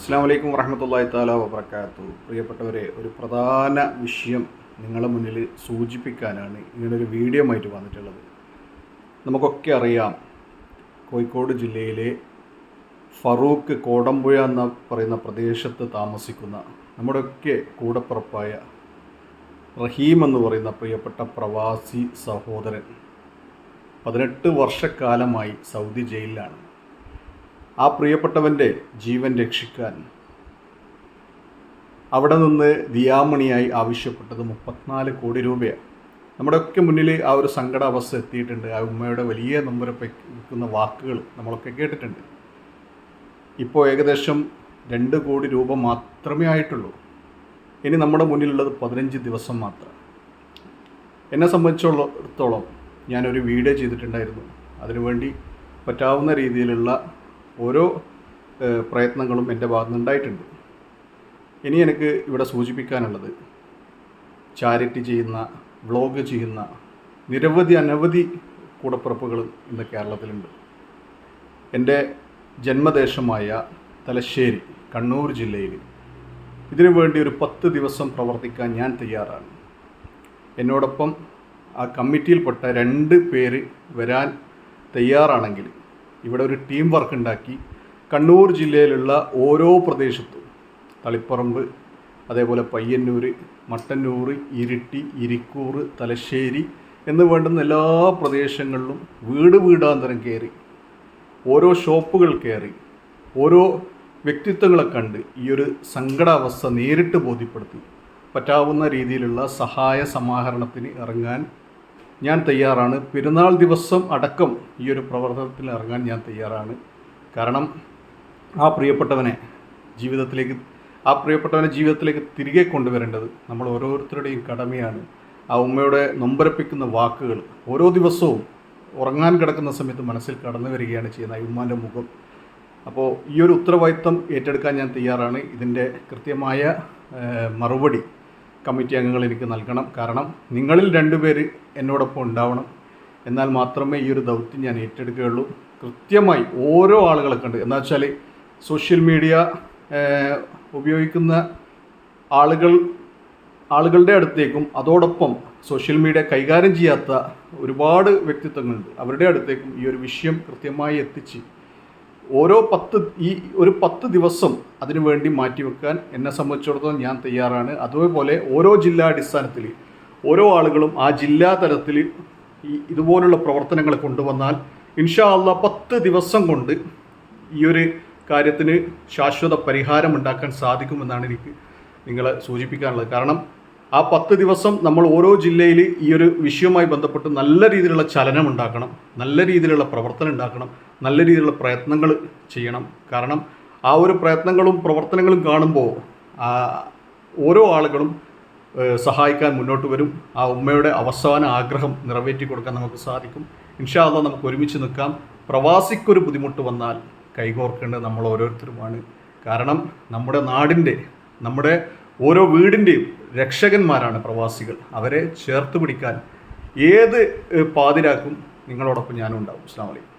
അസ്സാം വലൈക്കും വറഹമത്തല്ലാഹി താല വബർക്കാത്തു പ്രിയപ്പെട്ടവരെ ഒരു പ്രധാന വിഷയം നിങ്ങളുടെ മുന്നിൽ സൂചിപ്പിക്കാനാണ് ഇങ്ങനൊരു വീഡിയോ ആയിട്ട് വന്നിട്ടുള്ളത്. നമുക്കൊക്കെ അറിയാം കോഴിക്കോട് ജില്ലയിലെ ഫറൂഖ് കോടമ്പുഴ എന്ന പറയുന്ന പ്രദേശത്ത് താമസിക്കുന്ന നമ്മുടെയൊക്കെ കൂടപ്പുറപ്പായ റഹീം എന്ന് പറയുന്ന പ്രിയപ്പെട്ട പ്രവാസി സഹോദരൻ പതിനെട്ട് വർഷക്കാലമായി സൗദി ജയിലിലാണ്. ആ പ്രിയപ്പെട്ടവന്റെ ജീവൻ രക്ഷിക്കാൻ. അവിടെ നിന്ന് ദിയാമണിയായി ആവശ്യപ്പെട്ടത് മുപ്പത്തിനാല് കോടി രൂപയാണ്. നമ്മുടെയൊക്കെ മുന്നിൽ ആ ഒരു സങ്കട അവസ്ഥ എത്തിയിട്ടുണ്ട്. ആ ഉമ്മയുടെ വലിയ നമ്പരപ്പിക്കുന്ന വാക്കുകൾ നമ്മളൊക്കെ കേട്ടിട്ടുണ്ട്. ഇപ്പോൾ ഏകദേശം രണ്ട് കോടി രൂപ മാത്രമേ ആയിട്ടുള്ളൂ. ഇനി നമ്മുടെ മുന്നിലുള്ളത് പതിനഞ്ച് ദിവസം മാത്രം. എന്നെ സംബന്ധിച്ചിടത്തോളം ഞാനൊരു വീഡിയോ ചെയ്തിട്ടുണ്ടായിരുന്നു. അതിനുവേണ്ടി പറ്റാവുന്ന രീതിയിലുള്ള ഓരോ പ്രയത്നങ്ങളും എന്റെ ഭാഗത്ത് ഉണ്ടായിട്ടുണ്ട് ഇനി എനിക്ക് ഇവിടെ സൂചിപ്പിക്കാനുള്ളത് ചാരിറ്റി ചെയ്യുന്ന വ്ളോഗ് ചെയ്യുന്ന നിരവധി അനവധി കൂടപ്പിറപ്പുകൾ ഇന്ന് കേരളത്തിലുണ്ട്. എന്റെ ജന്മദേശമായ തലശ്ശേരി കണ്ണൂർ ജില്ലയിൽ ഇതിനു വേണ്ടി ഒരു പത്ത് ദിവസം പ്രവർത്തിക്കാൻ ഞാൻ തയ്യാറാണ്. എന്നോടൊപ്പം ആ കമ്മിറ്റിയിൽപ്പെട്ട രണ്ട് പേര് വരാൻ തയ്യാറാണെങ്കിൽ ഇവിടെ ഒരു ടീം വർക്ക് ഉണ്ടാക്കി. കണ്ണൂർ ജില്ലയിലുള്ള ഓരോ പ്രദേശത്തും തളിപ്പറമ്പ് അതേപോലെ പയ്യന്നൂർ മട്ടന്നൂർ ഇരിട്ടി ഇരിക്കൂർ തലശ്ശേരി എന്ന് വേണ്ടുന്ന എല്ലാ പ്രദേശങ്ങളിലും വീട് വീടാന്തരം കയറി ഓരോ ഷോപ്പുകൾ കയറി ഓരോ വ്യക്തിത്വങ്ങളെ കണ്ട് ഈ ഒരു സങ്കടാവസ്ഥ നേരിട്ട് ബോധ്യപ്പെടുത്തി. പറ്റാവുന്ന രീതിയിലുള്ള സഹായ സമാഹരണത്തിന് ഇറങ്ങാൻ ഞാൻ തയ്യാറാണ്. പെരുന്നാൾ ദിവസം അടക്കം ഈ ഒരു പ്രവർത്തനത്തിൽ ഇറങ്ങാൻ ഞാൻ തയ്യാറാണ്. കാരണം ആ പ്രിയപ്പെട്ടവനെ ജീവിതത്തിലേക്ക് ആ പ്രിയപ്പെട്ടവനെ ജീവിതത്തിലേക്ക് തിരികെ കൊണ്ടുവരേണ്ടത് നമ്മൾ ഓരോരുത്തരുടെയും കടമയാണ്. ആ ഉമ്മയുടെ നൊമ്പരപ്പിക്കുന്ന വാക്കുകൾ ഓരോ ദിവസവും ഉറങ്ങാൻ കിടക്കുന്ന സമയത്ത് മനസ്സിൽ കടന്നു വരികയാണ് ചെയ്യുന്നത്. ആ ഉമ്മാന്റെ മുഖം. അപ്പോൾ ഈ ഒരു ഉത്തരവാദിത്തം ഏറ്റെടുക്കാൻ ഞാൻ തയ്യാറാണ്. ഇതിന്റെ കൃത്യമായ മറുപടി കമ്മിറ്റി അംഗങ്ങൾ എനിക്ക് നൽകണം. കാരണം നിങ്ങളിൽ രണ്ടുപേര് എന്നോടൊപ്പം ഉണ്ടാവണം. എന്നാൽ മാത്രമേ ഈ ഒരു ദൗത്യം ഞാൻ ഏറ്റെടുക്കുകയുള്ളൂ. കൃത്യമായി ഓരോ ആളുകളെ കണ്ട് എന്താ വെച്ചാൽ സോഷ്യൽ മീഡിയ ഉപയോഗിക്കുന്ന ആളുകൾ ആളുകളുടെ അടുത്തേക്കും അതോടൊപ്പം സോഷ്യൽ മീഡിയ കൈകാര്യം ചെയ്യാത്ത ഒരുപാട് വ്യക്തിത്വങ്ങളുണ്ട്. അവരുടെ അടുത്തേക്കും ഈ ഒരു വിഷയം കൃത്യമായി എത്തിച്ച് ഓരോ പത്ത് ഈ ഒരു പത്ത് ദിവസം അതിനു വേണ്ടി മാറ്റിവെക്കാൻ എന്നെ സംബന്ധിച്ചിടത്തോളം ഞാൻ തയ്യാറാണ്. അതുപോലെ ഓരോ ജില്ലാ അടിസ്ഥാനത്തിൽ ഓരോ ആളുകളും ആ ജില്ലാ തലത്തിൽ ഈ ഇതുപോലുള്ള പ്രവർത്തനങ്ങൾ കൊണ്ടുവന്നാൽ ഇൻഷാ അല്ല പത്ത് ദിവസം കൊണ്ട് ഈ ഒരു കാര്യത്തിന് ശാശ്വത പരിഹാരം ഉണ്ടാക്കാൻ സാധിക്കുമെന്നാണ് എനിക്ക് നിങ്ങളെ സൂചിപ്പിക്കാനുള്ളത്. കാരണം ആ പത്ത് ദിവസം നമ്മൾ ഓരോ ജില്ലയിൽ ഈ ഒരു വിഷയവുമായി ബന്ധപ്പെട്ട് നല്ല രീതിയിലുള്ള ചലനം ഉണ്ടാക്കണം നല്ല രീതിയിലുള്ള പ്രവർത്തനം ഉണ്ടാക്കണം നല്ല രീതിയിലുള്ള പ്രയത്നങ്ങൾ ചെയ്യണം. കാരണം ആ ഒരു പ്രയത്നങ്ങളും പ്രവർത്തനങ്ങളും കാണുമ്പോൾ ഓരോ ആളുകളും സഹായിക്കാൻ മുന്നോട്ട് വരും. ആ ഉമ്മയുടെ അവസാന ആഗ്രഹം നിറവേറ്റി കൊടുക്കാൻ നമുക്ക് സാധിക്കും. ഇൻഷാ അള്ളാ നമുക്ക് ഒരുമിച്ച് നിൽക്കാം. പ്രവാസിക്കൊരു ബുദ്ധിമുട്ട് വന്നാൽ കൈകോർക്കേണ്ടത് നമ്മൾ ഓരോരുത്തരുമാണ്. കാരണം നമ്മുടെ നാടിന്റെ നമ്മുടെ ഓരോ വീടിന്റെയും രക്ഷകന്മാരാണ് പ്രവാസികൾ. അവരെ ചേർത്ത് പിടിക്കാൻ ഏത് പാതിരാക്കും നിങ്ങളോടൊപ്പം ഞാനും ഉണ്ടാവും. അസ്സാം വലൈക്കും